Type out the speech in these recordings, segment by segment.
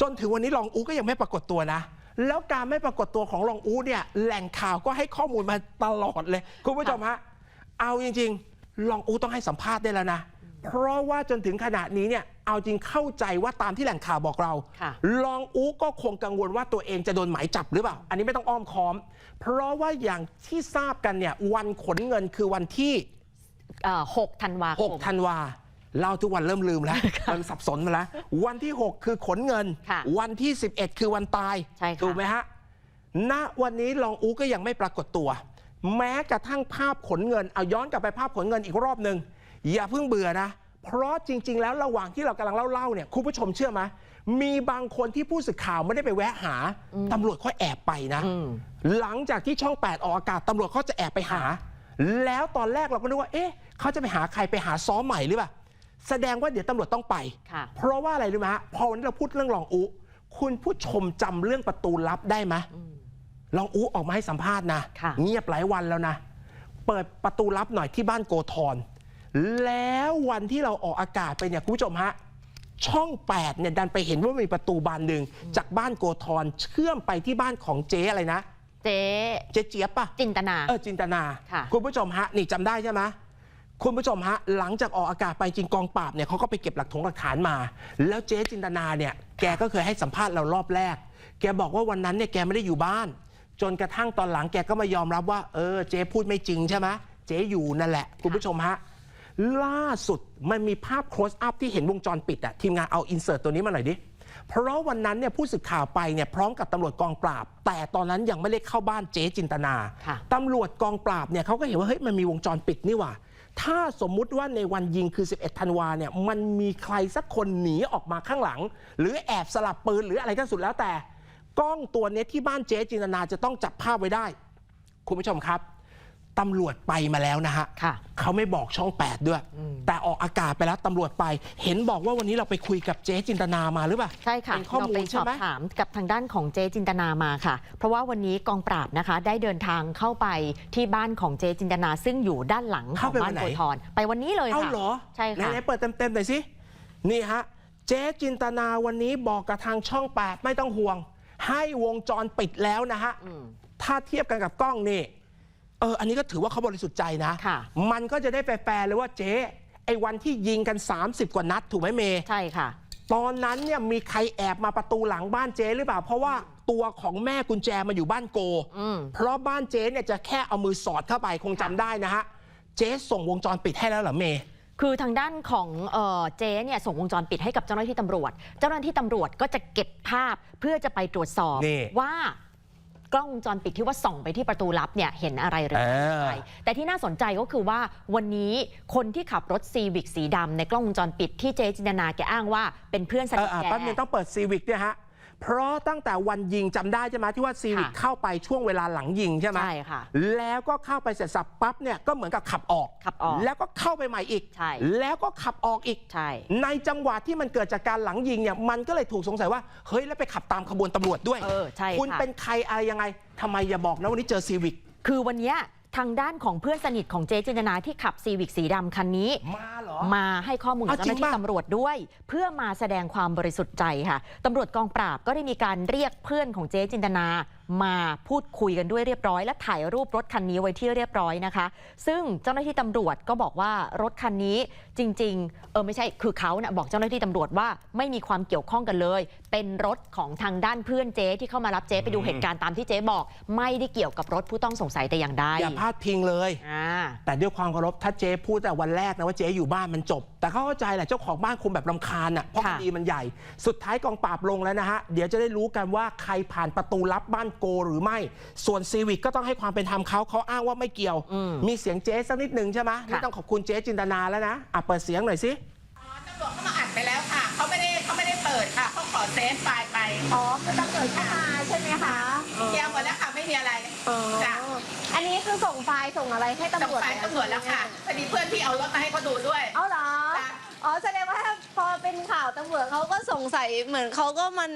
จนถึงวันนี้รองอูก็ยังไม่ปรากฏตัวนะ แล้วการไม่ปรากฏตัวของรองอูเนี่ยแหล่งข่าวก็ให้ข้อมูลมาตลอดเลย คุณผู้ชมฮะเอาจริงๆรองอูต้องให้สัมภาษณ์ได้แล้วนะ เพราะว่าจนถึงขณะนี้เนี่ยเอาจริงเข้าใจว่าตามที่แหล่งข่าวบอกเราค่ะรองอูก็คงกังวลว่าตัวเองจะโดนหมายจับหรือเปล่า อันนี้ไม่ต้องอ้อมค้อม เพราะว่าอย่างที่ทราบกันเนี่ยวันขนเงินคือวันที่เอ่อ6ธันวาคม6ธันวา เล่าทุกวันเริ่มลืมแล้ว มันสับสนมาแล้ว วันที่ 6 คือขนเงินค่ะวันที่ 11 คือวันตายใช่ค่ะถูกไหมฮะ ณ วันนี้รองอูก็ยังไม่ปรากฏตัว แม้กระทั่งภาพขนเงิน เอาย้อนกลับไปภาพขนเงินอีกรอบหนึ่งอย่าเพิ่งเบื่อนะ เพราะจริง ๆ แล้วระหว่างที่เรากำลังเล่าๆเนี่ยคุณผู้ชมเชื่อไหมมีบางคนที่ผู้สื่อข่าวไม่ได้ไปแวะหาตำรวจเขาแอบไปนะอืมหลังจากที่ช่อง 8 ออกอากาศตำรวจเขาจะแอบไปหา แล้วตอนแรกเราก็นึกว่า เอ๊ะเขาจะไปหาใครไปหาซ้อมใหม่หรือเปล่า แสดงว่าเดี๋ยวตำรวจต้องไป ค่ะ เพราะว่าอะไรรู้ไหมฮะพอวันนี้เราพูดเรื่องรองอุ คุณผู้ชมจำเรื่องประตูลับได้ไหมรองอุออกมาให้สัมภาษณ์นะค่ะ เงียบหลายวันแล้วนะ เปิดประตูลับหน่อยที่บ้านโกธรแล้ววันที่เราออกอากาศไปเนี่ยคุณผู้ชมฮะช่อง8เนี่ยดันไปเห็นว่ามีประตูบานหนึ่งจากบ้านโกธรเชื่อมไปที่บ้านของเจ๊อะไรนะ เจ๊เจ๊เจี๊ยบปะ จินตนา เออจินตนา ค่ะ คุณผู้ชมฮะ นี่จำได้ใช่ไหม คุณผู้ชมฮะหลังจากออกอากาศไปจริงกองปราบเนี่ยเขาก็ไปเก็บหลักฐานหลักฐานมา แล้วเจ๊จินตนาเนี่ยแกก็เคยให้สัมภาษณ์เรารอบแรก แกบอกว่าวันนั้นเนี่ยแกไม่ได้อยู่บ้าน จนกระทั่งตอนหลังแกก็มายอมรับว่าเออเจ๊พูดไม่จริงใช่ไหมเจ๊อยู่นั่นแหละ คุณผู้ชมฮะล่าสุดมันมีภาพ close up ที่เห็นวงจรปิดอะทีมงานเอาอินเสิร์ตตัวนี้มาหน่อยดิเพราะวันนั้นเนี่ยผู้สื่อข่าวไปเนี่ยพร้อมกับตำรวจกองปราบ แต่ตอนนั้นยังไม่ได้เข้าบ้านเจ๊จินตนาค่ะตำรวจกองปราบเนี่ยเขาก็เห็นว่าเฮ้ยมันมีวงจรปิดนี่หว่า ถ้าสมมุติว่าในวันยิงคือ 11 ธันวาเนี่ยมันมีใครสักคนหนีออกมาข้างหลัง หรือแอบสลับปืนหรืออะไรก็สุดแล้วแต่ กล้องตัวนี้ที่บ้านเจ๊จินตนาจะต้องจับภาพไว้ได้ คุณผู้ชมครับ ตำรวจไปมาแล้วนะฮะค่ะเขาไม่บอกช่อง 8 ด้วย แต่ออกอากาศไปแล้วตำรวจไป เห็นบอกว่าวันนี้เราไปคุยกับเจ๊จินตนามาหรือเปล่า ใช่ค่ะเป็นข้อเรามูไปลสใช่อบไหมถามกับทางด้านของเจจินตนามาค่ะ เพราะว่าวันนี้กองปราบนะคะ ได้เดินทางเข้าไปที่บ้านของเจจินตนาซึ่งอยู่ด้านหลังขเข้าองไปบ้านวันไหนโพธรไปวันนี้เลยเอ้าค่ะเหรอ ใช่ค่ะไหนๆเปิดเต็มๆหน่อยสิ นี่ฮะ เจ๊จินตนาวันนี้บอกกับทางช่อง 8 ไม่ต้องห่วง ให้วงจรปิดแล้วนะฮะอืมถ้าเทียบกันกับกล้องนี่ เอออันนี้ก็ถือว่าเขาบริสุทธิ์ใจนะ ค่ะ มันก็จะได้แฟร์ๆเลยว่าเจ๊ไอ้วันที่ยิงกัน 30 กว่านัดถูกไหมเมย์ใช่ค่ะ ตอนนั้นเนี่ยมีใครแอบมาประตูหลังบ้านเจ๊หรือเปล่า เพราะว่าตัวของแม่กุญแจมาอยู่บ้านโก อืม เพราะบ้านเจ๊เนี่ยจะแค่เอามือสอดเข้าไปคงจำได้นะฮะ เจ๊ส่งวงจรปิดให้แล้วเหรอเมย์ คือทางด้านของเอ่อเจ๊เนี่ยส่งวงจรปิดให้กับเจ้าหน้าที่ตำรวจ เจ้าหน้าที่ตำรวจก็จะเก็บภาพเพื่อจะไปตรวจสอบนี่ ว่า กล้องวงจรปิดที่ว่าส่องไปที่ประตูลับเนี่ยเห็นอะไรหรือไม่เออใช่แต่ที่น่าสนใจก็คือว่าวันนี้คนที่ขับรถซีวิกสีดำในกล้องวงจรปิดที่เจ๊จินตนาแกอ้างว่าเป็นเพื่อนสเอนิอทอะแกแป๊บนึงต้องเปิดซีวิกด้วยฮะ เพราะตั้งแต่วันยิงจำได้ใช่ไหมที่ว่าซีวิกค่ะเข้าไปช่วงเวลาหลังยิงใช่ไหมใช่ค่ะแล้วก็เข้าไปเสร็จสับปั๊บเนี่ยก็เหมือนกับขับออกขับออก แล้วก็เข้าไปใหม่อีกใช่แล้วก็ขับออกอีกใช่ในจังหวะที่มันเกิดจากการหลังยิงเนี่ยมันก็เลยถูกสงสัยว่าเฮ้ยแล้วไปขับตามขบวนตำรวจด้วยเออใช่คุณค่ะเป็นใครอะไรยังไงทำไมอย่าบอกนะวันนี้เจอซีวิกคือวันเนี้ย ทางด้านของเพื่อนสนิทของเจ๊จินตนาที่ขับซีวิกสีดำคันนี้ มาเหรอ มาให้ข้อมูลกับเอาเจ้าหน้าจริงที่ป่ะตำรวจด้วย เพื่อมาแสดงความบริสุทธิ์ใจค่ะตำรวจกองปราบก็ได้มีการเรียกเพื่อนของเจ๊จินตนา มาพูดคุยกันด้วยเรียบร้อย และถ่ายรูปรถคันนี้ไว้ที่เรียบร้อยนะคะ ซึ่งเจ้าหน้าที่ตำรวจก็บอกว่ารถคันนี้จริง ๆ เออไม่ใช่คือเขานะบอกเจ้าหน้าที่ตำรวจว่าไม่มีความเกี่ยวข้องกันเลย เป็นรถของทางด้านเพื่อนเจ๊ที่เข้ามารับเจ๊ไปดูเหตุการณ์ตามที่เจ๊บอก ไม่ได้เกี่ยวกับรถผู้ต้องสงสัยแต่อย่างใดอย่าพลาดพิงเลย อ่า แต่ด้วยความเคารพถ้าเจ๊พูดแต่วันแรกนะว่าเจ๊อยู่บ้านมันจบ แต่เขาเข้าใจแหละเจ้าของบ้านคงแบบรำคาญอะเพราะคค่ะ ดีมันใหญ่ สุดท้ายกองปราบลงแล้วนะฮะเดี๋ยวจะได้รู้กันว่าใครผ่านประตูลับบ้านโกหรือไม่ ส่วนซีวิกก็ต้องให้ความเป็นธรรมเขาเขาอ้างว่าไม่เกี่ยวอืมมีเสียงเจ๊สักนิดหนึ่งใช่ไหมไม่ต้องขอบคุณเจ๊จินตนาแล้วนะอะเปิดเสียงหน่อยสิอ๋อตำรวจเขามาอัดไปแล้วค่ะเขาไม่ได้เขาไม่ได้เปิดค่ะเขาขอเซฟไฟล์ไปอ๋อคือตำรวจเข้ามาใช่ไหมคะเคลียร์หมดแล้วค่ะไม่มีอะไรอ๋อจ้ะอันนี้คือส่งไฟล์ส่งอะไรให้ส่ตำงรวจไฟล์ตำรวจแล้วค่ะพอดีเพื่อนพี่เอารถมาให้เขาดูด้วยเอาเหรอจ้ะอ๋อแสดงว่าพอเป็นข่าวตำรวจเขาก็สงสัยเหมือนเขาก็มัน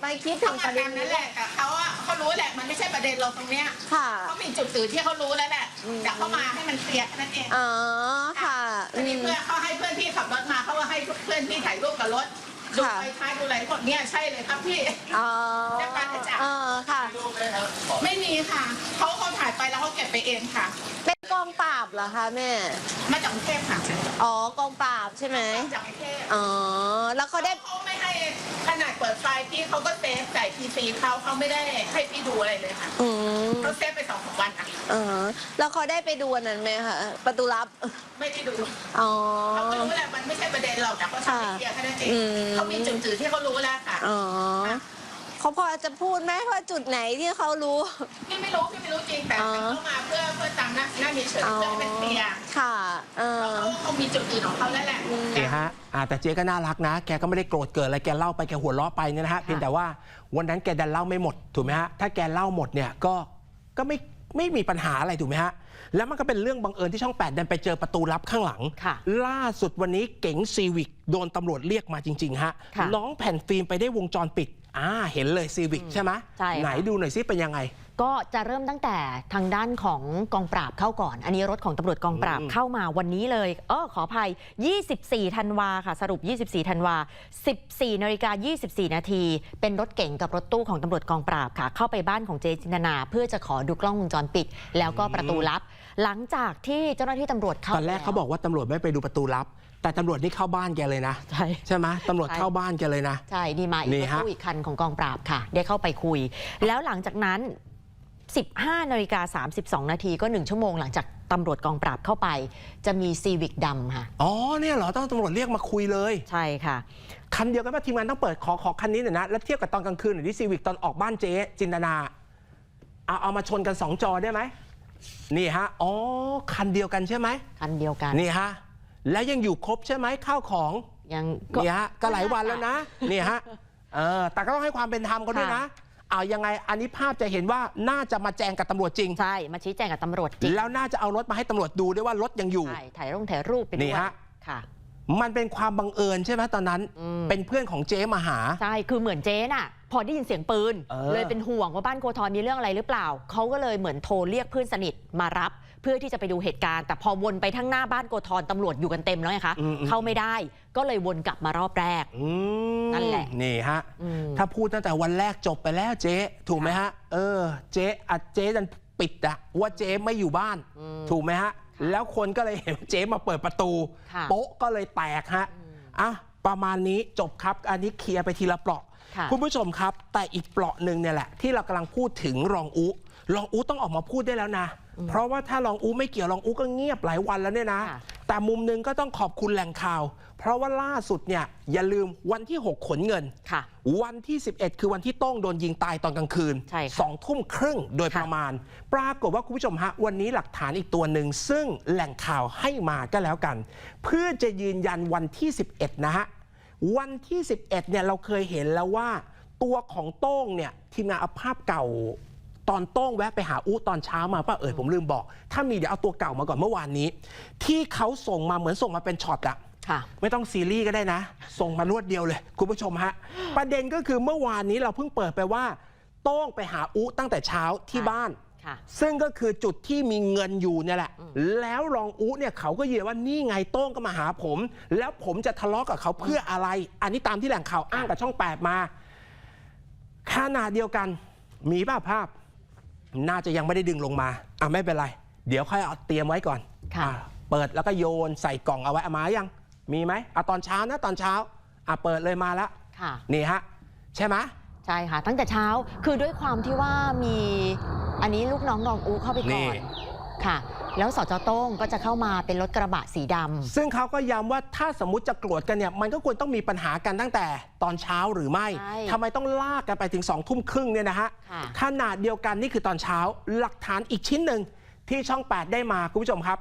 ไปคิดถึเขางมาประเด็นทำนั่นี้นแหละค่ะเขาอะเขารู้แหละมันไม่ใช่ประเด็นเราตรงเนี้ยค่ะ เขามีจุดสื่อที่เขารู้แล้วแหละแต่เขามาให้มันเคลียร์แค่นั้นเองอ๋อค่ะพอดีอืมเพื่อนเขาให้เพื่อนพี่ขับรถมาเขาว่าให้เพื่อนพี่ถ่ายรูปกับรถดูค่ะ ไฟท้ายดูอะไรพวกเนี้ยใช่เลยครับพี่ อ๋อได้ปะจ๊ะเออค่ะ ไม่มีค่ะเขาเขาถ่ายไปแล้วเขาเก็บไปเองค่ะ เป็นกองปราบเหรอคะแม่ มาจากกรุงเทพค่ะอ๋อกองปราบใช่ไหมจากกรุงเทพอ๋อ แล้วเขาได้เขาไม่ให้ข นาดเปิดไฟล์พี่เขาก็เซฟใส่พีซีเขาเขาไม่ได้ให้พี่ดูอะไรเลยค่ะอืมเขาเซฟไปสองสามวันค่ะเออแล้วเขาได้ไปดูอันนั้นไหมคะประตูลับ ไม่ได้ดูอ๋อ เขาก็รู้แหละมันไม่ใช่ประเด็นหรอกแต่เขาทำให้เคลียร์แค่นั้นเองอืม เขามีจุดจืดที่เขารู้แล้วค่ะอ๋อเขาพอจะพูดไหมว่าจุดไหนที่เขารู้ พี่ไม่รู้พี่ไม่รู้จริงแต่อ๋อเขามาเพื่อเพื่อตามหน้าหน้ามีเฉยอ๋อ เพื่อให้เป็นเคลียร์ค่ะเออ เขาเขามีจุดอื่นของเขาแล้วแหละ นี่ฮะ อ่าแต่เจ๊ก็น่ารักนะ แกก็ไม่ได้โกรธเกิดอะไร แกเล่าไป แกหัวเราะไปเนี่ยนะฮะ เพียงแต่ว่าวันนั้นแกดันเล่าไม่หมด ถูกไหมฮะ ถ้าแกเล่าหมดเนี่ย ก็ ก็ไม่ ไม่มีปัญหาอะไรถูกไหมฮะ แล้วมันก็เป็นเรื่องบังเอิญที่ช่อง 8 ดันไปเจอประตูลับข้างหลัง ค่ะล่าสุดวันนี้เก๋งซีวิกโดนตำรวจเรียกมาจริงๆฮะ ค่ะน้องแผ่นฟิล์มไปได้วงจรปิด อ่า เห็นเลยซีวิกใช่ไหมใช่ค่ะ ไหนดูหน่อยซิเป็นยังไง ก็จะเริ่มตั้งแต่ทางด้านของกองปราบเข้าก่อน อันนี้รถของตำรวจกองปราบอืมเข้ามาวันนี้เลย เออขออภัย 24 ธันวาค่ะ สรุป 24 ธันวา 14นาฬิกา24 นาที เป็นรถเก๋งกับรถตู้ของตำรวจกองปราบค่ะ เข้าไปบ้านของเจจินตนา เพื่อจะขอดูกล้องวงจรปิด แล้วก็ประตูลับ หลังจากที่เจ้าหน้าที่ตำรวจเข้าตอนแรกเขาบอกว่าตำรวจไม่ไปดูประตูลับ แต่ตำรวจนี่เข้าบ้านแกเลยนะ ใช่ใช่ไหมตำรวจใช่เข้าบ้านแกเลยนะ ใช่นี่มาอีกนี่รถฮะตู้อีกคันของกองปราบค่ะ ได้เข้าไปคุย แล้วหลังจากนั้น 15นาฬิกา32 นาทีก็ 1 ชั่วโมงหลังจากตำรวจกองปราบเข้าไป จะมีซีวิกดำค่ะ อ๋อเนี่ยเหรอต้องตำรวจเรียกมาคุยเลย ใช่ค่ะ คันเดียวกันป่ะทีมงานต้องเปิดขอขอคันนี้หน่อยนะ แล้วเทียบกับตอนกลางคืนหน่อยที่ซีวิกตอนออกบ้านเจ๊จินตนาเอาเอามาชนกัน 2 จอได้ไหมนี่ฮะอ๋อคันเดียวกันใช่ไหมคันเดียวกันนี่ฮะแล้วยังอยู่ครบใช่ไหมข้าวของยังนี่ฮะก็หลายวันแล้วนะนี่ฮะเออแต่ก็ต้องให้ความเป็นธรรมเขาด้วยนะ เอายังไงอันนี้ภาพจะเห็นว่าน่าจะมาแจงกับตำรวจจริง ใช่ มาชี้แจงกับตำรวจจริงแล้วน่าจะเอารถมาให้ตำรวจดูด้วยว่ารถยังอยู่ ใช่ ถ่ายรูปถ่ายรูปไปด้วยนี่ฮะ ค่ะ มันเป็นความบังเอิญใช่ไหมตอนนั้น อืม เป็นเพื่อนของเจ๊มาหา ใช่ คือเหมือนเจ๊น่ะ พอได้ยินเสียงปืน เออ เลยเป็นห่วงว่าบ้านโกทอนมีเรื่องอะไรหรือเปล่า เขาก็เลยเหมือนโทรเรียกเพื่อนสนิทมารับ เพื่อที่จะไปดูเหตุการณ์ แต่พอวนไปทั้งหน้าบ้านโกทอนตำรวจอยู่กันเต็มแล้วไงคะอืมอืมเข้าไม่ได้ก็เลยวนกลับมารอบแรกอืมนั่นแหละนี่ฮะ อืม ถ้าพูดตั้งแต่วันแรกจบไปแล้วเจ๊ ถูกไหมฮะ เออ เจ๊อัดเจ๊ดันปิดอะว่าเจ๊ไม่อยู่บ้านอืมถูกไหมฮะ แล้วคนก็เลยเห็นว่าเจ๊มาเปิดประตู ค่ะโป๊ะก็เลยแตกฮะอะประมาณนี้จบครับ อันนี้เคลียร์ไปทีละเปราะค่ะคุณผู้ชมครับ แต่อีกเปราะหนึ่งเนี่ยแหละที่เรากำลังพูดถึงรองอุ รองอุต้องออกมาพูดได้แล้วนะ เพราะว่าถ้ารองอุไม่เกี่ยวรองอุก็เงียบหลายวันแล้วเนี่ยนะค่ะแต่มุมหนึงก็ต้องขอบคุณแหล่งข่าว เพราะว่าล่าสุดเนี่ยอย่าลืมวันที่ 6 ขนเงินค่ะวันที่ 11 คือวันที่โต้งโดนยิงตายตอนกลางคืนใช่ค่ะสองทุ่มครึ่งโดยค่ะประมาณ ปรากฏว่าคุณผู้ชมฮะวันนี้หลักฐานอีกตัวหนึ่งซึ่งแหล่งข่าวให้มาก็แล้วกัน เพื่อจะยืนยันวันที่ 11 นะฮะวันที่ 11เนี่ยเราเคยเห็นแล้วว่าตัวของโต้งเนี่ยทีมงานเอาภาพเก่า ตอนโต้งแวะไปหาอู้ตอนเช้ามาป่ะเอ่ยผมลืมบอก ถ้ามีเดี๋ยวเอาตัวเก่ามาก่อนเมื่อวานนี้ ที่เขาส่งมาเหมือนส่งมาเป็นช็อตอะค่ะไม่ต้องซีรีส์ก็ได้นะ ส่งมารวดเดียวเลย คุณผู้ชมฮะ ประเด็นก็คือเมื่อวานนี้เราเพิ่งเปิดไปว่า โต้งไปหาอุตั้งแต่เช้าที่ค่ะบ้านค่ะซึ่งก็คือจุดที่มีเงินอยู่เนี่ยแหละ แล้วรองอุเนี่ยเขาก็ยืนว่านี่ไงโต้งก็มาหาผม แล้วผมจะทะเลาะกับเขาเพื่ออะไร อันนี้ตามที่แหล่งข่าวอ้างกับช่อง 8 มาขนาดเดียวกัน มีป่ะภาพ น่าจะยังไม่ได้ดึงลงมาอะไม่เป็นไร เดี๋ยวค่อยเอาเตรียมไว้ก่อนค่ะ อะเปิดแล้วก็โยนใส่กล่องเอาไว้เอามายัง มีไหมเอาตอนเช้านะตอนเช้าอะเปิดเลยมาแล้วค่ะ นี่ฮะใช่ไหม ใช่ค่ะ ตั้งแต่เช้าคือด้วยความที่ว่ามีอันนี้ลูกน้องรองอูเข้าไปก่อนค่ะ แล้วสจโต้งก็จะเข้ามาเป็นรถกระบะสีดำ ซึ่งเขาก็ย้ำว่าถ้าสมมติจะโกรธกันเนี่ยมันก็ควรต้องมีปัญหากันตั้งแต่ตอนเช้าหรือไม่ใช่ทำไมต้องลากกันไปถึงสองทุ่มครึ่งเนี่ยนะฮะค่ะ ขนาดเดียวกันนี่คือตอนเช้าหลักฐานอีกชิ้นหนึ่งที่ช่อง 8 ได้มาคุณผู้ชมครับ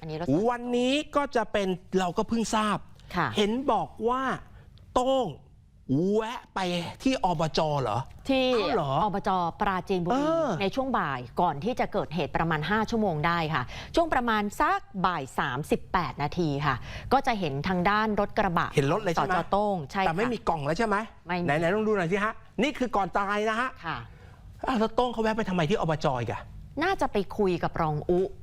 อันนี้รถ วันนี้ก็จะเป็นเราก็เพิ่งทราบ ค่ะ เห็นบอกว่าโต้ง แวะไปที่อบจเหรอ ที่อ้าวเหรออบจปราจีนบุรีเออในช่วงบ่ายก่อนที่จะเกิดเหตุประมาณ 5 ชั่วโมงได้ค่ะ ช่วงประมาณสักบ่าย 38 นาทีค่ะ ก็จะเห็นทางด้านรถกระบะเห็นรถเลยสใช่ไหมจโต้งใช่แต่ไม่ค่ะ มีกล่องแล้วใช่ไหมไม่มี ไหนไหนลองดูหน่อยสิฮะ นี่คือก่อนตายนะฮะค่ะ อ้าวแล้วโต้งเขาแวะไปทำไมที่อบจอีกอะ น่าจะไปคุยกับรองอุอ๋อ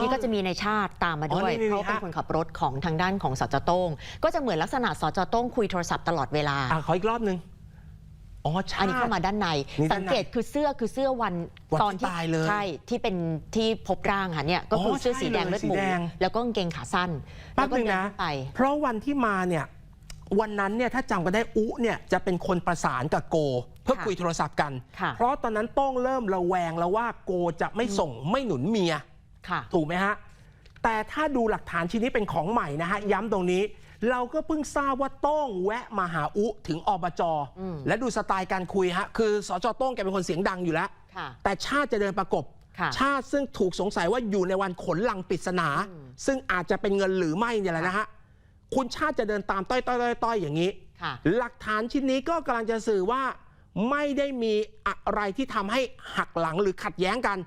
นี่ก็จะมีในชาติตามมาด้วยอ๋อนี่เพราะเป็นฮะคนขับรถของทางด้านของสจโต้งก็จะเหมือนลักษณะสจโต้งคุยโทรศัพท์ตลอดเวลา อะขออีกรอบหนึ่งอ๋อชาอันนี้เข้ามาด้านใน นี่สัด้างนในเกตคือเสื้อคือเสื้อวันวันตอนที่ตายเลยใช่ที่เป็นที่พบร่างค่ะเนี่ยก็คือออเสื้อสีแดงใช่เลยเลือดหมูสีแดง แล้วก็กางเกงขาสั้นแป๊แล้บวก็นึงเดินนะเข้าไป เพราะวันที่มาเนี่ย วันนั้นเนี่ยถ้าจำกันได้อุเนี่ยจะเป็นคนประสานกับโก เพื่อค่ะคุยโทรศัพท์กัน ค่ะ เพราะตอนนั้นโต้องเริ่มระแวงแล้วว่าโกจะไม่ส่งไม่หนุนเมียค่ะ ถูกไหมฮะ แต่ถ้าดูหลักฐานชิ้นนี้เป็นของใหม่นะฮะ ย้ำตรงนี้ เราก็เพิ่งทราบว่าโต้งแวะมาหาอุถึงอบจอืมและดูสไตล์การคุยฮะ คือสจโต้งแกเป็นคนเสียงดังอยู่แล้วค่ะแต่ชาติจะเดินประกบค่ะชาติซึ่งถูกสงสัยว่าอยู่ในวันขนลังปริศนาอืมซึ่งอาจจะเป็นเงินหรือไม่เนี่ยแหละนะฮะคุณชาติจะเดินตามต้อยต้อยต้อยต้อยอย่างนี้ค่ะหลักฐานชิ้นนี้ก็กำลังจะสื่อว่าไม่ได้มีอะไรที่ทำให้หักหลังหรือขัดแย้งกัน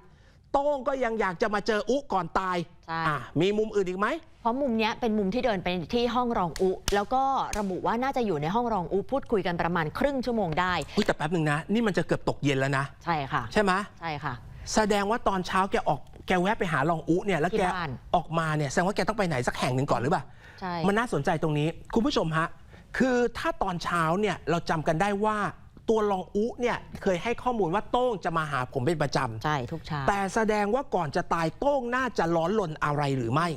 โต้งก็ยังอยากจะมาเจออุก่อนตายใช่ อะมีมุมอื่นอีกไหม เพราะมุมเนี้ยเป็นมุมที่เดินไปที่ห้องรองอุ แล้วก็ระบุว่าน่าจะอยู่ในห้องรองอุพูดคุยกันประมาณครึ่งชั่วโมงได้ อุ๊ยแต่แป๊บหนึ่งนะ นี่มันจะเกือบตกเย็นแล้วนะ ใช่ค่ะ ใช่ไหมใช่ค่ะ แสดงว่าตอนเช้าแกออกแกแวะไปหารองอุเนี่ยแล้วที่แกบ้านออกมาเนี่ยแสดงว่าแกต้องไปไหนสักแห่งหนึ่งก่อนหรือเปล่าใช่ มันน่าสนใจตรงนี้ คุณผู้ชมฮะ คือถ้าตอนเช้าเนี่ยเราจำกันได้ว่า ตัวรองอุเนี่ยเคยให้ข้อมูลว่าโต้งจะมาหาผมเป็นประจำใช่ทุกเช้าแต่แสดงว่าก่อนจะตายโต้งน่าจะร้อนลนอะไรหรือไม่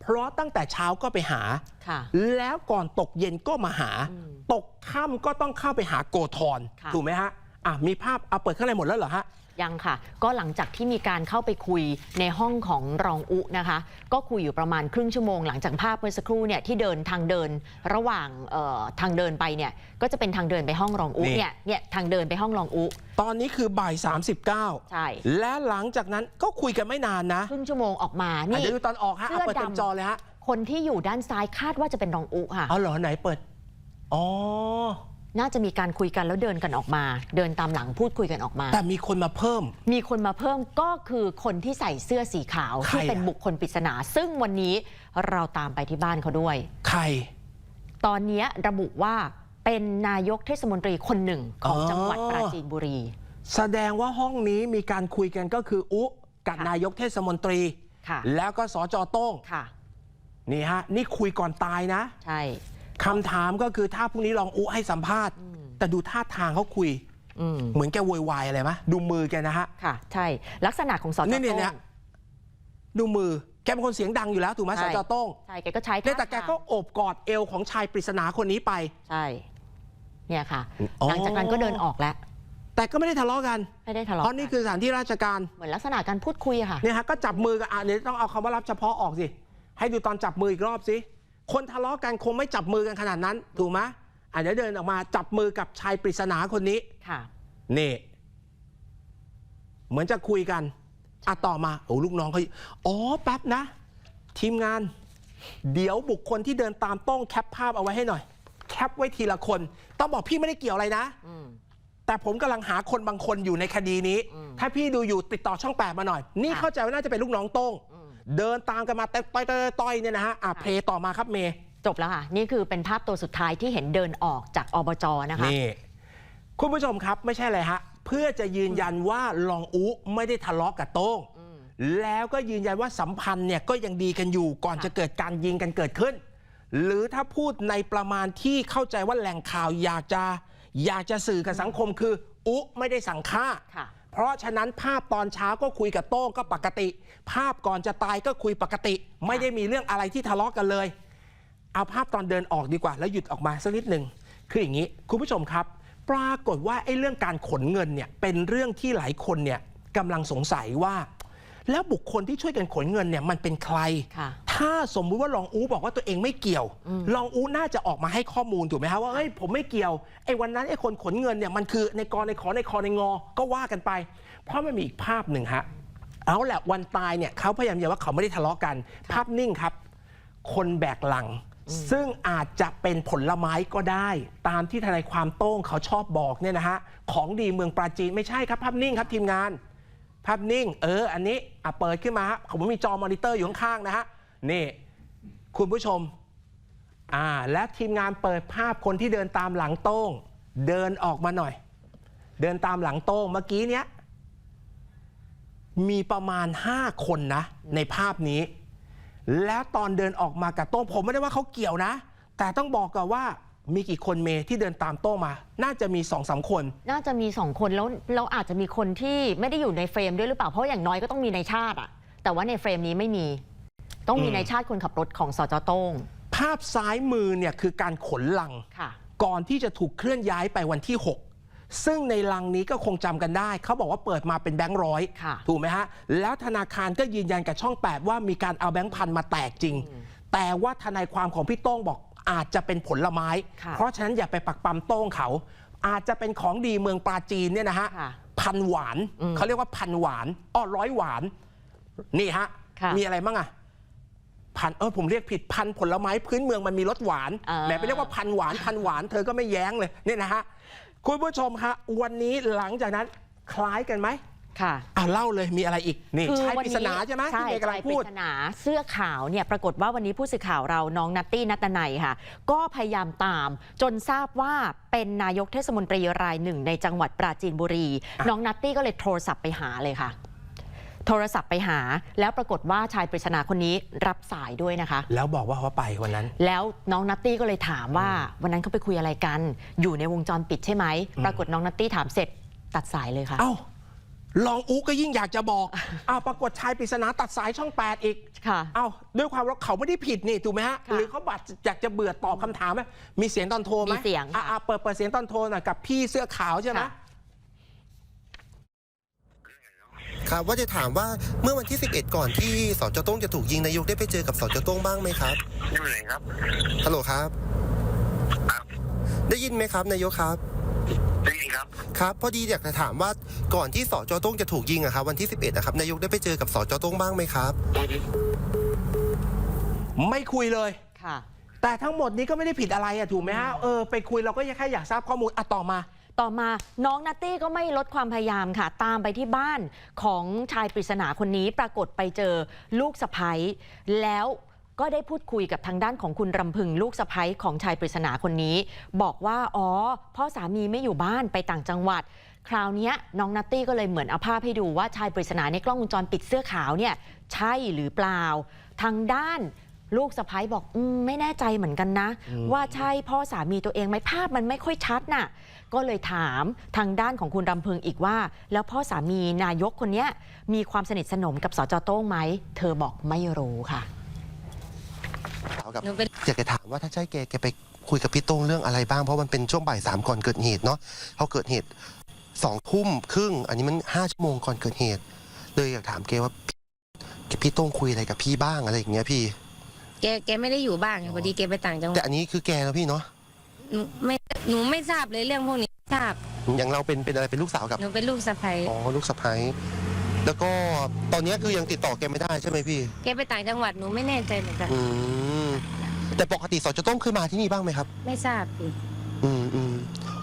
เพราะตั้งแต่เช้าก็ไปหาค่ะแล้วก่อนตกเย็นก็มาหาอืมตกค่ำก็ต้องเข้าไปหาโกธรค่ะถูกไหมฮะอะมีภาพเอาเปิดข้างในหมดแล้วเหรอฮะ ยังค่ะ ก็หลังจากที่มีการเข้าไปคุยในห้องของรองอุนะคะ ก็คุยอยู่ประมาณครึ่งชั่วโมงหลังจากภาพเมื่อสักครู่เนี่ยที่เดินทางเดินระหว่างเอ่อทางเดินไปเนี่ยก็จะเป็นทางเดินไปห้องรองอุนี่เนี่ยเนี่ยทางเดินไปห้องรองอุตอนนี้คือบ่าย39ใช่และหลังจากนั้นก็คุยกันไม่นานนะครึ่งชั่วโมงออกมาอะนี่เดี๋ยวดูตอนออกฮะเสื้เอาอเปิดเต็มดำจอเลยฮะคนที่อยู่ด้านซ้ายคาดว่าจะเป็นรองอุค่ะเอาเหรอไหนเปิดอ๋อ น่าจะมีการคุยกันแล้วเดินกันออกมา เดินตามหลังพูดคุยกันออกมา แต่มีคนมาเพิ่ม มีคนมาเพิ่มก็คือคนที่ใส่เสื้อสีขาวใครที่เป็นอะบุคคลปริศนา ซึ่งวันนี้เราตามไปที่บ้านเขาด้วย ใคร ตอนนี้ระบุว่าเป็นนายกเทศมนตรีคนหนึ่งของอ๋อจังหวัดปราจีนบุรี แสดงว่าห้องนี้มีการคุยกันก็คืออุกับค่ะนายกเทศมนตรี ค่ะ แล้วก็สจโต้งค่ะ นี่ฮะ นี่คุยก่อนตายนะ ใช่ คำถามก็คือถ้าพรุ่งนี้ลองอุให้สัมภาษณ์อืมแต่ดูท่าทางเขาคุยอืมเหมือนแกโวยวายอะไรไหมดูมือแกนะฮะ ค่ะ ใช่ ลักษณะของสจนี่เนี่ยโต้เนี่ยง ดูมือแกเป็นคนเสียงดังอยู่แล้วถูกไหมใช่ สจโต้งใช่แกก็ใช้เนี่ยแต่แกท่าทางก็โอบกอดเอวของชายปริศนาคนนี้ไป ใช่ เนี่ยค่ะ อ๋อ หลังจากนั้นก็เดินออกแล้วแต่ก็ไม่ได้ทะเลาะกัน ไม่ได้ทะเลาะเพราะนี่กัคือสถานที่ราชการเหมือนลักษณะการพูดคุยอะค่ะ เนี่ยฮะก็จับมือกันอะเดี๋ยวต้องเอาคำว่ารับเฉพาะออกสิ ให้ดูตอนจับมืออีกรอบสิ คนทะเลาะกันคงไม่จับมือกันขนาดนั้น ถูกไหมอะเดี๋ยวเดินออกมาจับมือกับชายปริศนาคนนี้ค่ะ นี่ เหมือนจะคุยกันอะต่อมาโอ้ลูกน้องเขาอ๋อแป๊บนะ ทีมงาน เดี๋ยวบุคคลที่เดินตามต้องแคปภาพเอาไว้ให้หน่อย แคปไว้ทีละคน ต้องบอกพี่ไม่ได้เกี่ยวอะไรนะอืมแต่ผมกำลังหาคนบางคนอยู่ในคดีนี้อืมถ้าพี่ดูอยู่ติดต่อช่องแปดมาหน่อย นี่ค่ะเข้าใจว่าน่าจะเป็นลูกน้องโต้งอืม เดินตามกันมาแต่ต้อยๆต้อยๆเนี่ยนะฮะอะค่ะเพลย์ต่อมาครับเมย์จบแล้วค่ะ นี่คือเป็นภาพตัวสุดท้ายที่เห็นเดินออกจากอบจนะคะนี่คุณผู้ชมครับไม่ใช่อะไรฮะ เพื่อจะยืนยันว่ารองอุไม่ได้ทะเลาะกับโต้งอืมแล้วก็ยืนยันว่าสัมพันธ์เนี่ยก็ยังดีกันอยู่ก่อนค่ะจะเกิดการยิงกันเกิดขึ้น หรือถ้าพูดในประมาณที่เข้าใจว่าแหล่งข่าวอยากจะ อยากจะสื่อกับสังคมคือ อุไม่ได้สั่งฆ่าค่ะ เพราะฉะนั้นภาพตอนเช้าก็คุยกับโต้งก็ปกติ ภาพก่อนจะตายก็คุยปกติ ไม่ได้มีเรื่องอะไรที่ทะเลาะกันเลย เอาภาพตอนเดินออกดีกว่า แล้วหยุดออกมาสักนิดหนึ่งคืออย่างนี้คุณผู้ชมครับ ปรากฏว่าไอ้เรื่องการขนเงินเนี่ยเป็นเรื่องที่หลายคนเนี่ยกำลังสงสัยว่า แล้วบุคคลที่ช่วยกันขนเงินเนี่ยมันเป็นใครค่ะ ถ้าสมมุติว่ารองอูบอกว่าตัวเองไม่เกี่ยวอืมรองอูน่าจะออกมาให้ข้อมูลถูกไหมฮะว่าเอ้ยผมไม่เกี่ยวไอ้วันนั้นไอ้คนขนเงินเนี่ยมันคือในกรในขอในคอในงอ ก็ว่ากันไป เพราะมันมีอีกภาพหนึ่งฮะเอาแหละวันตายเนี่ยเขาพยายามจะว่าเขาไม่ได้ทะเลาะกัน ภาพนิ่งครับ คนแบกหลัง ซึ่งอาจจะเป็นผลไม้ก็ได้ ตามที่ทนายความโต้งเขาชอบบอกเนี่ยนะฮะของดีเมืองปราจีนไม่ใช่ครับ ภาพนิ่งครับทีมงาน ภาพนิ่ง เออ อันนี้อะเปิดขึ้นมาฮะผมมีจอมอนิเตอร์อยู่ข้างๆนะฮะ นี่คุณผู้ชมอ่าและทีมงานเปิดภาพคนที่เดินตามหลังโต้ง เดินออกมาหน่อย เดินตามหลังโต้งเมื่อกี้เนี้ยมีประมาณ 5 คนนะ ในภาพนี้ แล้วตอนเดินออกมากับโต้งผมไม่ได้ว่าเขาเกี่ยวนะ แต่ต้องบอกก่อนว่ามีกี่คนเมที่เดินตามโต้งมา น่าจะมีสองสามคน น่าจะมีสองคนแล้วเราอาจจะมีคนที่ไม่ได้อยู่ในเฟรมด้วยหรือเปล่า เพราะอย่างน้อยก็ต้องมีในชาติอะแต่ว่าในเฟรมนี้ไม่มี ต้องมีอืมในชาติคนขับรถของสจโต้งภาพซ้ายมือเนี่ยคือการขนลัง ค่ะ ก่อนที่จะถูกเคลื่อนย้ายไปวันที่ 6 ซึ่งในลังนี้ก็คงจำกันได้ เขาบอกว่าเปิดมาเป็นแบงค์ร้อยค่ะ ถูกไหมฮะ แล้วธนาคารก็ยืนยันกับช่อง 8 ว่ามีการเอาแบงค์พันมาแตกจริง แต่ว่าทนายความของพี่โต้งบอกอาจจะเป็นผลไม้ ค่ะ เพราะฉะนั้นอย่าไปปักปั๊มโต้งเขา อาจจะเป็นของดีเมืองปราจีนเนี่ยนะฮะ ค่ะ พันหวาน อืมเขาเรียกว่าพันหวานอ้อร้อยหวาน นี่ฮะ ค่ะ มีอะไรบ้างอะ พันเออผมเรียกผิดพันผลไม้พื้นเมืองมันมีรสหวานอ่า แหมไปเรียกว่าพันหวานพันหวานเธอก็ไม่แย้งเลยเนี่ยนะฮะคุณผู้ชมฮะวันนี้หลังจากนั้นคล้ายกันไหมค่ะอ่าเล่าเลยมีอะไรอีกนี่คือชายวันปรินี้ศนาใช่ไหมใช่ที่เมย์กำลัชายงปพูริด ศนาเสื้อขาวเนี่ยปรากฏว่าวันนี้ผู้สื่อข่าวเราน้องนัตตี้นัตนัยค่ะ ก็พยายามตาม จนทราบว่าเป็นนายกเทศมนตรีรายหนึ่งในจังหวัดปราจีนบุรีอะน้องนัตตี้ก็เลยโทรศัพท์ไปหาเลยค่ะ โทรศัพท์ไปหา แล้วปรากฏว่าชายปริศนาคนนี้รับสายด้วยนะคะ แล้วบอกว่าเขาไปวันนั้น แล้วน้องนัตตี้ก็เลยถามว่าวันนั้นเขาไปคุยอะไรกัน อยู่ในวงจรปิดใช่ไหม ปรากฏน้องนัตตี้ถามเสร็จตัดสายเลยค่ะ เอ้าลองอูก็ยิ่งอยากจะบอกอ้าวปรากฏชายปริศนาตัดสายช่อง 8 อีกค่ะเอ้าด้วยความว่าเขาไม่ได้ผิดนี่ถูกไหมฮะค่ะหรือเขาบัดอยากจะเบื่อตอบคำถามไหมมีเสียงตอนโทรไหมมีเสียงค่ะอะอะเปิดเปิดเสียงตอนโทรหน่อยกับพี่เสื้อขาวใช่ไหม ค่ะครับ ว่าจะถามว่าเมื่อวันที่ 11 ก่อนที่สจต้งจะถูกยิงนายกได้ไปเจอกับสจต้งบ้างไหมครับอยู่ไหนครับฮัลโหลครับครับ ได้ยินไหมครับ นายกครับได้ยินครับ ครับพอดีอยากจะถามว่าก่อนที่สจต้งจะถูกยิงอะครับวันที่ 11นะครับนายกได้ไปเจอกับสจต้งบ้างไหมครับ ไม่คุยเลย ค่ะ แต่ทั้งหมดนี้ก็ไม่ได้ผิดอะไรอะถูกไหมฮะเออไปคุยเราก็แค่อยากทราบข้อมูลอะต่อมา ต่อมาน้องนัตตี้ก็ไม่ลดความพยายามค่ะ ตามไปที่บ้านของชายปริศนาคนนี้ปรากฏไปเจอลูกสะพ้ยแล้วก็ได้พูดคุยกับทางด้านของคุณรำพึงลูกสะพ้ยของชายปริศนาคนนี้ บอกว่าอ๋อพ่อสามีไม่อยู่บ้านไปต่างจังหวัด คราวนี้น้องนัตตี้ก็เลยเหมือนเอาภาพให้ดูว่าชายปริศนาในกล้องวงจรปิดเสื้อขาวเนี่ยใช่หรือเปล่า ทางด้าน ลูกสะพ้ยบอกอมไม่แน่ใจเหมือนกันนะ ว่าใช่พ่อสามีตัวเองไหมภาพมันไม่ค่อยชัดน่ะ ก็เลยถามทางด้านของคุณรำพึงอีกว่า แล้วพ่อสามีนายกคนเนี้ยมีความสนิทสนมกับสจโต้งไหม เธอบอกไม่รู้ค่ะกับหนูเป็นอยากจะถามว่าถ้าใช่แกแกไปคุยกับพี่โต้งเรื่องอะไรบ้างเพราะมันเป็นช่วงบ่ายสามก่อนเกิดเหตุเนาะเขาเกิดเหตุสองทุ่มครึ่ง อันนี้มันห้าชั่วโมงก่อนเกิดเหตุเลยอยากถามแกว่าพี่พี่โต้งคุยอะไรกับพี่บ้างอะไรอย่างเงี้ยพี่ แกแกไม่ได้อยู่บ้านไงพอดีแกไปต่างจังหวัแต่ดอันนี้คือแกแล้วพี่เนาะหนูไม่หนูไม่ทราบเลยเรื่องพวกนี้ไม่ทราบอย่างเราเป็นเป็นอะไรเป็นลูกสาวกับหนูเป็นลูกสะใภ้อ๋อลูกสะใภ้แล้วก็ตอนนี้คือยังติดต่อแกไม่ได้ใช่ไหมพี่ แกไปต่างจังหวัดหนูไม่แน่ใจเหมือนกันอืมแต่ปกติสจต้งคือมาที่นี่บ้างไหมครับ ไม่ทราบพี่อืมอืม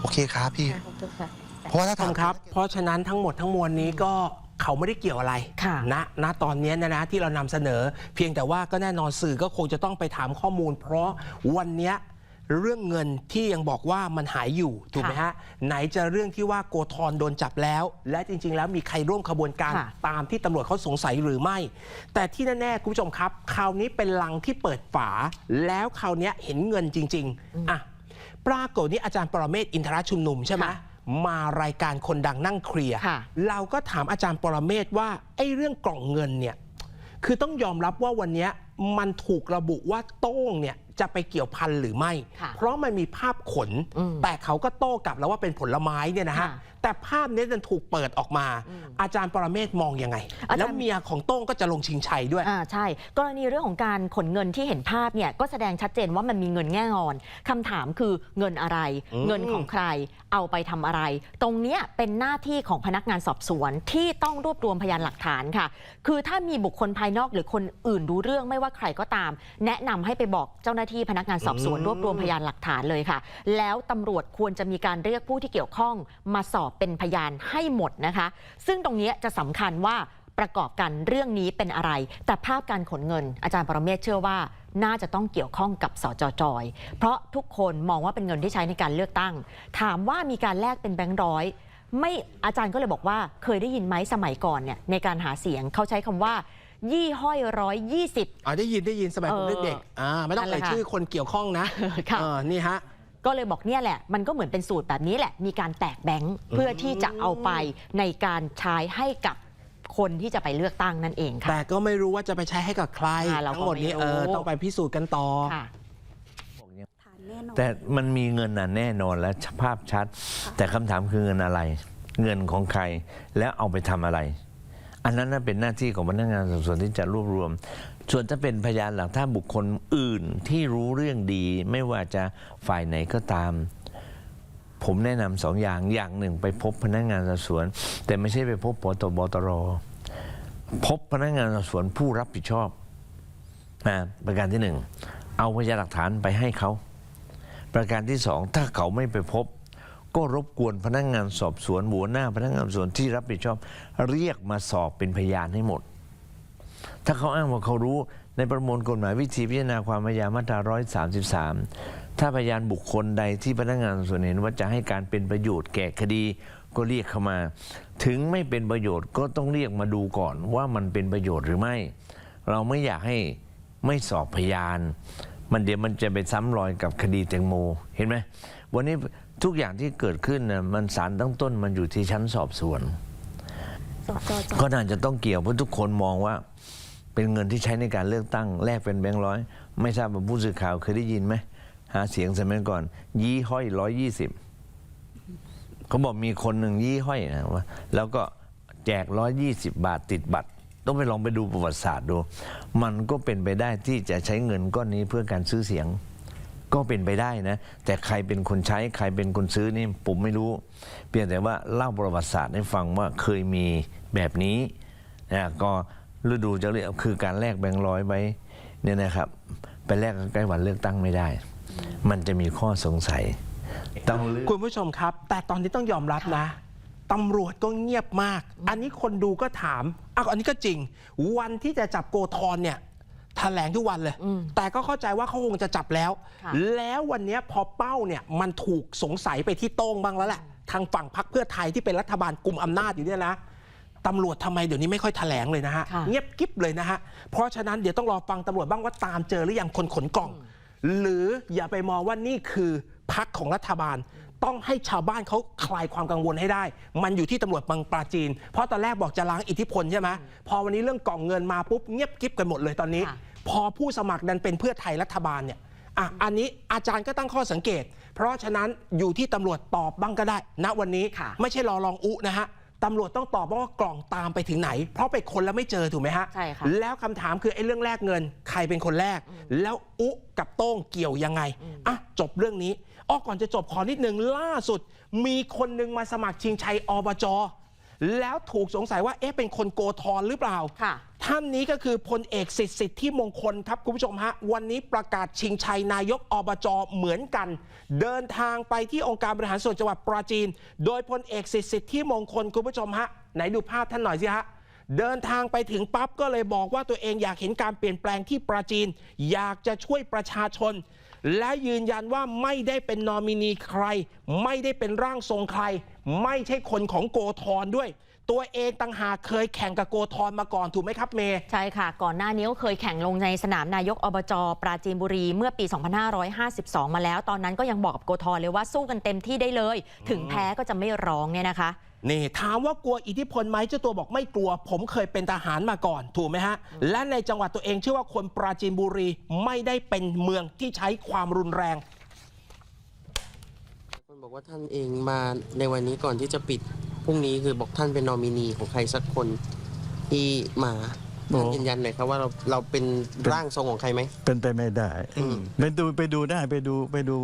โอเคครับพี่ ค่ะขอบคุณค่ะ เพราะว่าถ้าท่านครับ เพราะฉะนั้นทั้งหมดทั้งมวลนี้ก็ เขาไม่ได้เกี่ยวอะไรค่ะณณตอนนี้นะนะที่เรานำเสนอ เพียงแต่ว่าก็แน่นอนสื่อก็คงจะต้องไปถามข้อมูล เพราะวันเนี้ยเรื่องเงินที่ยังบอกว่ามันหายอยู่ถูกไหมฮะไหนจะเรื่องที่ว่าโกธรโดนจับแล้ว และจริง ๆ แล้วมีใครร่วมขบวนการค่ะตามที่ตำรวจเขาสงสัยหรือไม่ แต่ที่แน่ๆคุณผู้ชมครับคราวนี้เป็นลังที่เปิดฝา แล้วคราวเนี้ยเห็นเงินจริง ๆอะปรากฏนี่อาจารย์ปรเมศวร์อินทรชุมนุมใช่ไหมค่ะ มารายการคนดังนั่งเคลียร์ค่ะ เราก็ถามอาจารย์ปรเมศวร์ว่าไอ้เรื่องกล่องเงินเนี่ยคือต้องยอมรับว่าวันเนี้ยมันถูกระบุว่าโต้งเนี่ยจะไปเกี่ยวพันหรือไม่ ค่ะเพราะมันมีภาพขน อืมแต่เขาก็โต้กลับแล้วว่าเป็นผลไม้เนี่ยนะฮะ ค่ะ แต่ภาพนี้มันถูกเปิดออกมาอืมอาจารย์ปรเมศวร์มองยังไงอาจารย์แล้วเมียของโต้งก็จะลงชิงชัยด้วยอ่าใช่ กรณีเรื่องของการขนเงินที่เห็นภาพเนี่ยก็แสดงชัดเจนว่ามันมีเงินแง่งอนคำถามคือเงินอะไรอืมเงินของใคร เอาไปทำอะไร ตรงเนี้ยเป็นหน้าที่ของพนักงานสอบสวนที่ต้องรวบรวมพยานหลักฐานค่ะ คือถ้ามีบุคคลภายนอกหรือคนอื่นรู้เรื่องไม่ว่าใครก็ตาม แนะนำให้ไปบอกเจ้าหน้าที่พนักงานสอบสวนอืมรวบรวมพยานหลักฐานเลยค่ะ แล้วตำรวจควรจะมีการเรียกผู้ที่เกี่ยวข้องมาสอบเป็นพยานให้หมดนะคะ ซึ่งตรงเนี้ยจะสำคัญว่าประกอบกันเรื่องนี้เป็นอะไร แต่ภาพการขนเงิน อาจารย์ปรเมศเชื่อว่าน่าจะต้องเกี่ยวข้องกับสจจอย เพราะทุกคนมองว่าเป็นเงินที่ใช้ในการเลือกตั้ง ถามว่ามีการแลกเป็นแบงค์ร้อยไม่อาจารย์ก็เลยบอกว่าเคยได้ยินไหมสมัยก่อนเนี่ยในการหาเสียงเขาใช้คำว่า ยี่ห้อยร้อยยี่สิบอ๋อได้ยินได้ยินสมัยผมเออเด็กๆอ่าไม่ต้องนั่นแหเอ่ยละค่ะชื่อคนเกี่ยวข้องนะค่ะเออนี่ฮะ ก็เลยบอกเนี่ยแหละ มันก็เหมือนเป็นสูตรแบบนี้แหละ มีการแตกแบงค์เพื่อที่จะเอาไปในการใช้ให้กับคนที่จะไปเลือกตั้งนั่นเองค่ะ แต่ก็ไม่รู้ว่าจะไปใช้ให้กับใครอ่าเราก็ทั้งหมดนี้ไม่รู้ เออต้องไปพิสูจน์กันต่อ ค่ะ แต่มันมีเงินน่ะแน่นอนและภาพชัด แต่คำถามคือเงินอะไร เงินของใครแล้วเอาไปทำอะไร อันนั้นน่ะเป็นหน้าที่ของพนักงานสอบสวนที่จะรวบรวม ส่วนถ้าเป็นพยานหลักถ้านบุคคลอื่นที่รู้เรื่องดี ไม่ว่าจะฝ่ายไหนก็ตาม ผมแนะนำสองอย่างอย่างหนึ่งไปพบพนักงานสอบสวน แต่ไม่ใช่ไปพบปตบตรพบพนักงานสอบสวนผู้รับผิดชอบนะประการที่หนึ่งเอาพยานหลักฐานไปให้เขา ประการที่สองถ้าเขาไม่ไปพบ ก็รบกวนพนักงานสอบสวนหัวหน้าพนักงานสอบสวนที่รับผิดชอบ เรียกมาสอบเป็นพยานให้หมด ถ้าเขาอ้างว่าเขารู้ในประมวลกฎหมายวิธีพิจารณาความพยานมาตรา 133 ถ้าพยานบุคคลใดที่พนักงานสอบสวนเห็นว่าจะให้การเป็นประโยชน์แก่คดีก็เรียกเข้ามา ถึงไม่เป็นประโยชน์ก็ต้องเรียกมาดูก่อนว่ามันเป็นประโยชน์หรือไม่ เราไม่อยากให้ไม่สอบพยาน มันเดี๋ยวมันจะไปซ้ำรอยกับคดีแตงโม เห็นไหมวันนี้ทุกอย่างที่เกิดขึ้นนะมันสารตั้งต้นมันอยู่ที่ชั้นสอบสวน ก็น่าจะต้องเกี่ยวเพราะทุกคนมองว่า เป็นเงินที่ใช้ในการเลือกตั้งแลกเป็นแบงค์ร้อย ไม่ทราบว่าผู้สื่อข่าวเคยได้ยินไหมหาเสียงสมัยก่อน ยี่ห้อยร้อยยี่สิบเขาบอกมีคนหนึ่งยี่ห้อยนะว่าแล้วก็แจกร้อยยี่สิบบาทติดบัตร ต้องไปลองไปดูประวัติศาสตร์ดู มันก็เป็นไปได้ที่จะใช้เงินก้อนนี้เพื่อการซื้อเสียง ก็เป็นไปได้นะ แต่ใครเป็นคนใช้ใครเป็นคนซื้อนี่ผมไม่รู้ เพียงแต่ว่าเล่าประวัติศาสตร์ให้ฟังว่าเคยมีแบบนี้นะก็ ฤดูจะเรียกคือการแลกแบงค์ร้อยไว้เนี่ยนะครับ ไปแลกใกล้วันเลือกตั้งไม่ได้ มันจะมีข้อสงสัยต้องเลือก คุณผู้ชมครับ แต่ตอนนี้ต้องยอมรับนะตำรวจก็เงียบมาก อันนี้คนดูก็ถามอ้าวอันนี้ก็จริง วันที่จะจับโกธรเนี่ยแถลงทุกวันเลยอืมแต่ก็เข้าใจว่าเขาคงจะจับแล้วค่ะแล้ววันเนี้ยพอเป้าเนี่ยมันถูกสงสัยไปที่โต้งบ้างแล้วแหละ ทางฝั่งพรรคเพื่อไทยที่เป็นรัฐบาลกลุ่มอำนาจอยู่เนี่ยนะ ตำรวจทำไมเดี๋ยวนี้ไม่ค่อยแถลงเลยนะฮะค่ะเงียบกิ๊บเลยนะฮะ เพราะฉะนั้นเดี๋ยวต้องรอฟังตำรวจบ้างว่าตามเจอหรือยังคนขนกล่อง หรืออย่าไปมองว่านี่คือพักของรัฐบาล ต้องให้ชาวบ้านเขาคลายความกังวลให้ได้ มันอยู่ที่ตำรวจบางปราจีน เพราะตอนแรกบอกจะล้างอิทธิพลใช่ไหมพอวันนี้เรื่องกล่องเงินมาปุ๊บเงียบกิ๊บกันหมดเลยตอนนี้ค่ะพอผู้สมัครดันเป็นเพื่อไทยรัฐบาลเนี่ยอะอันนี้อาจารย์ก็ตั้งข้อสังเกต เพราะฉะนั้นอยู่ที่ตำรวจตอบบ้างก็ได้ณวันนี้ค่ะไม่ใช่รอลองอุนะฮะ ตำรวจต้องตอบว่ากล่องตามไปถึงไหน เพราะไปคนแล้วไม่เจอถูกไหมฮะใช่ค่ะแล้วคำถามคือไอ้เรื่องแลกเงิน ใครเป็นคนแรก แล้วอุกับโต้งเกี่ยวยังไงอะจบเรื่องนี้อ้อก่อนจะจบขอนิดนึงล่าสุด มีคนหนึงมาสมัครชิงชัยอบจ แล้วถูกสงสัยว่าเอ๊ะเป็นคนโกธรหรือเปล่าค่ะ ท่านนี้ก็คือพลเอกสิทธิ์สิทธิมงคลครับคุณผู้ชมฮะ วันนี้ประกาศชิงชัยนายกอบจเหมือนกัน เดินทางไปที่องค์การบริหารส่วนจังหวัดปราจีน โดยพลเอกสิทธิ์สิทธิมงคลคุณผู้ชมฮะไหนดูภาพท่านหน่อยสิฮะเดินทางไปถึงปั๊บก็เลยบอกว่าตัวเองอยากเห็นการเปลี่ยนแปลงที่ปราจีน อยากจะช่วยประชาชน และยืนยันว่าไม่ได้เป็นนอมินีใคร ไม่ได้เป็นร่างทรงใคร ไม่ใช่คนของโกธรด้วย ตัวเองต่างหากเคยแข่งกับโกธรมาก่อนถูกไหมครับเมย์ใช่ค่ะ ก่อนหน้านี้ก็เคยแข่งลงในสนามนายกอบจปราจีนบุรีเมื่อปี 2552 มาแล้ว ตอนนั้นก็ยังบอกกับโกทอเลยว่าสู้กันเต็มที่ได้เลย ถึงแพ้ก็จะไม่ร้องเนี่ยนะคะ นี่ถามว่ากลัวอิทธิพลไหมเจ้าตัวบอกไม่กลัว ผมเคยเป็นทหารมาก่อน ถูกไหมฮะ และในจังหวัดตัวเองเชื่อว่าคนปราจีนบุรีไม่ได้เป็นเมืองที่ใช้ความรุนแรง คนบอกว่าท่านเองมาในวันนี้ก่อนที่จะปิดพรุ่งนี้คือบอกท่านเป็นนอมินีของใครสักคนที่มาโอ้ ท่านยืนยันหน่อยครับว่าเราเราเป็นร่างทรงของใครไหม เป็นไปไม่ได้อืม ไปดูไปดูได้ไปดูไปดู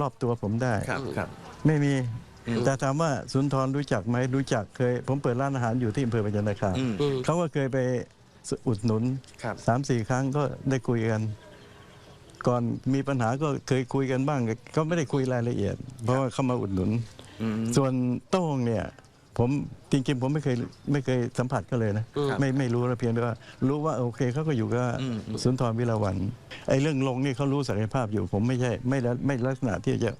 รอบตัวผมได้ ครับครับ ไม่มีอืม แต่ถามว่าสุนทรรู้จักไหมรู้จักเคย ผมเปิดร้านอาหารอยู่ที่อำเภอปัญญานาคาอืมเขาก็เคยไปอุดหนุนครับสามสี่ครั้งก็ได้คุยกัน ก่อนมีปัญหาก็เคยคุยกันบ้าง ก็ไม่ได้คุยรายละเอียด เพราะว่าเข้ามาอุดหนุน ส่วนโต้งเนี่ย ผมจริงๆ ผมไม่เคยไม่เคยสัมผัสก็เลยนะอืมไม่ไม่รู้นะเพียงแต่ว่า รู้ว่าโอเคเขาก็อยู่กับสุนทรวิรวันไอ้เรื่องลงนี่เขารู้ศักยภาพอยู่ ผมไม่ใช่ไม่ละไม่ลักษณะที่จะ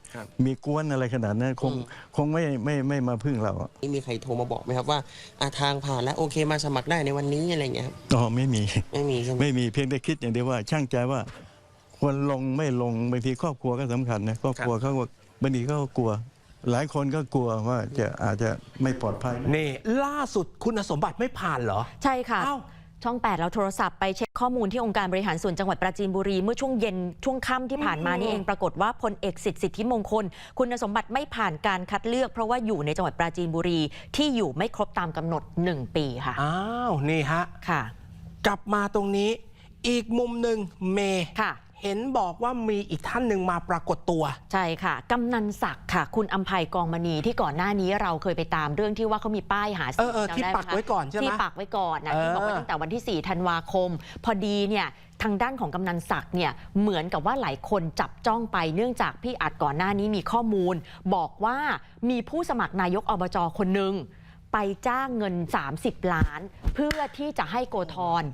มีกวนอะไรขนาดนั้นคงคงไม่ไม่ไม่มาพึ่งเราอะนี่มีใครโทรมาบอกไหมครับว่าอาทางผ่านแล้วโอเคมาสมัครได้ในวันนี้อะไรอย่างเงี้ยครับอ๋อไม่มีไม่มีใช่ไหมไม่มีเพียงแต่คิดอย่างเดียวว่าช่างใจว่าควรลงไม่ลงบางทีครอบครัวก็สำคัญนะครอบครัวเขาก็บางทีเขาก็กลัว หลายคนก็กลัวว่าจะอาจจะไม่ปลอดภัย นี่ล่าสุดคุณสมบัติไม่ผ่านเหรอ ใช่ค่ะเอ้าช่อง 8 เราโทรศัพท์ไปเช็คข้อมูลที่องค์การบริหารส่วนจังหวัดปราจีนบุรี เมื่อช่วงเย็นช่วงค่ำที่ผ่านมานี่เองปรากฏว่าพลเอกสิทธิสิทธิมงคล คุณสมบัติไม่ผ่านการคัดเลือก เพราะว่าอยู่ในจังหวัดปราจีนบุรี ที่อยู่ไม่ครบตามกำหนด 1 ปีค่ะอ้าว นี่ฮะ ค่ะ กลับมาตรงนี้ อีกมุมหนึ่งเมย์ค่ะ เห็นบอกว่ามีอีกท่านหนึ่งมาปรากฏตัว ใช่ค่ะ กำนันศักดิ์ค่ะ คุณอัมภัยกองมณีที่ก่อนหน้านี้เราเคยไปตามเรื่องที่ว่าเขามีป้ายหาเสียงเออเออจำที่ด้หมปักคะไว้ก่อนใช่ไหมที่ปักไว้ก่อนนะที่บอกว่าเออ ตั้งแต่วันที่ 4 ธันวาคม พอดีเนี่ยทางด้านของกำนันศักดิ์เนี่ยเหมือนกับว่าหลายคนจับจ้องไปเนื่องจากพี่อัดก่อนหน้านี้มีข้อมูล บอกว่ามีผู้สมัครนายกอบจคนหนึ่งไปจ้างเงิน 30 ล้าน เพื่อที่จะให้โกธร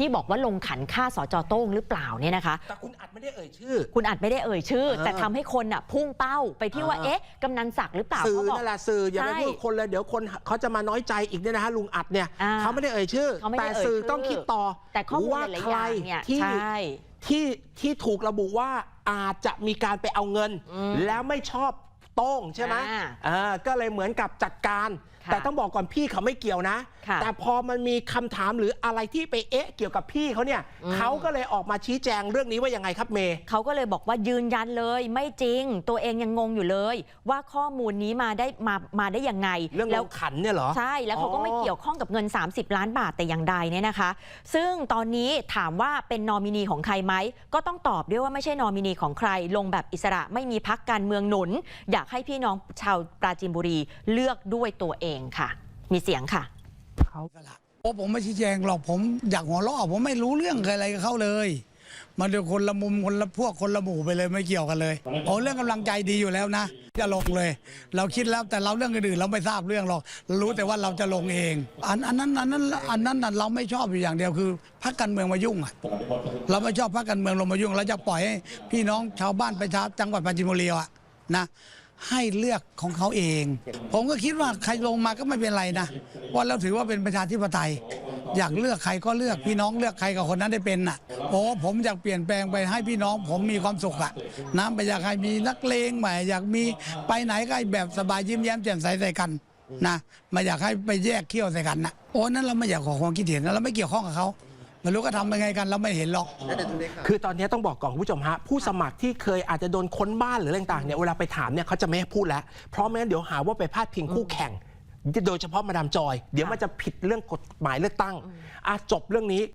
ที่บอกว่าลงขันค่าสจโต้งหรือเปล่าเนี่ยนะคะ แต่คุณอัดไม่ได้เอ่ยชื่อ คุณอัดไม่ได้เอ่ยชื่อเออแต่ทำให้คนอะพุ่งเป้าไปที่ว่าเออเอ๊ะกำนันศักดิ์หรือเปล่าสื่อเขาบอกนั่นแหละสื่ออย่าไปใช่พูดคนเลยเดี๋ยวคนเขาจะมาน้อยใจอีกเนี่ยนะฮะลุงอัดเนี่ยอ่าเขาไม่ได้เอ่ยชื่อเขาไม่ได้แต่เอ่ยสื่อชื่อต้องคิดต่อ แต่ข้อมูลว่าหลายใคๆอรย่างเนี่ยที่ใช่ที่ที่ถูกระบุว่าอาจจะมีการไปเอาเงินอืมแล้วไม่ชอบโต้งใช่ไหมอ่าเออก็เลยเหมือนกับจัดการค่ะแต่ต้องบอกก่อนพี่เขาไม่เกี่ยวนะค่ะแต่พอมันมีคำถามหรืออะไรที่ไปเอ๊ะเกี่ยวกับพี่เขาเนี่ยอืมเขาก็เลยออกมาชี้แจงเรื่องนี้ว่ายังไงครับเมย์เขาก็เลยบอกว่ายืนยันเลยไม่จริง ตัวเองยังงงอยู่เลย ว่าข้อมูลนี้มาได้มามาได้ยังไงเรื่องแล้ลวงขันเนี่ยเหรอใช่แล้วเขาก็ไม่อ๋อเกี่ยวข้องกับเงิน 30 ล้านบาทแต่อย่างใดเนี่ยนะคะ ซึ่งตอนนี้ถามว่าเป็นนอมินีของใครไหมก็ต้องตอบด้วยว่าไม่ใช่นอมินีของใคร ลงแบบอิสระไม่มีพักการเมืองหนุน อยากให้พี่น้องชาวปราจีนบุรีเลือกด้วยตัวเองค่ะ มีเสียงค่ะเขาโอ้ผมไม่ชี้แจงหรอกผมอยากหัวเราะผมไม่รู้เรื่องอะไรกับเขาเลยมันเดี๋ยวคนละมุมคนละพวกคนละหมู่ไปเลยไม่เกี่ยวกันเลยโอ้เรื่องกำลังใจดีอยู่แล้วนะ จะลงเลย เราคิดแล้วแต่เราเรื่องอื่นๆเราไม่ทราบเรื่องหรอกรู้แต่ว่าเราจะลงเอง อันอันนั้นอันนั้นอันนั้นเราไม่ชอบอยู่อย่างเดียวคือพรรคการเมืองมายุ่งอะเราไม่ชอบพรรคการเมืองลงมายุ่งเราจะปล่อยให้พี่น้องชาวบ้านประชาจังหวัดปราจีนบุรีอะนะ ให้เลือกของเขาเอง ผมก็คิดว่าใครลงมาก็ไม่เป็นไรนะว่าเราถือว่าเป็นประชาธิปไตย อยากเลือกใครก็เลือกพี่น้องเลือกใครกับคนนั้นได้เป็นน่ะโอ้ผมอยากเปลี่ยนแปลงไปให้พี่น้อง ผมมีความสุขอะนะไม่อยากให้มีนักเลงใหม่อยากมีไปไหนก็ให้แบบสบายยิ้มแย้มแจ่มใสใส่กันนะไม่อยากให้ไปแยกเขี้ยวใส่กันนะโอ้นั้นเราไม่อยากขอความคิดเห็นนะเราไม่เกี่ยวข้องกับเขา ไม่รู้ก็ทำยังไงกันเราไม่เห็นหรอก คือตอนนี้ต้องบอกก่อนคุณผู้ชมฮะผู้สมัครที่เคยอาจจะโดนค้นบ้านหรืออะไรต่างๆเนี่ยเวลาไปถามเนี่ยเขาจะไม่ให้พูดแล้ว เพราะไม่งั้นเดี๋ยวหาว่าไปพาดพิงคู่แข่ง โดยเฉพาะมาดามจอย เดี๋ยวมันจะผิดเรื่องกฎหมายเลือกตั้งอะจบเรื่องนี้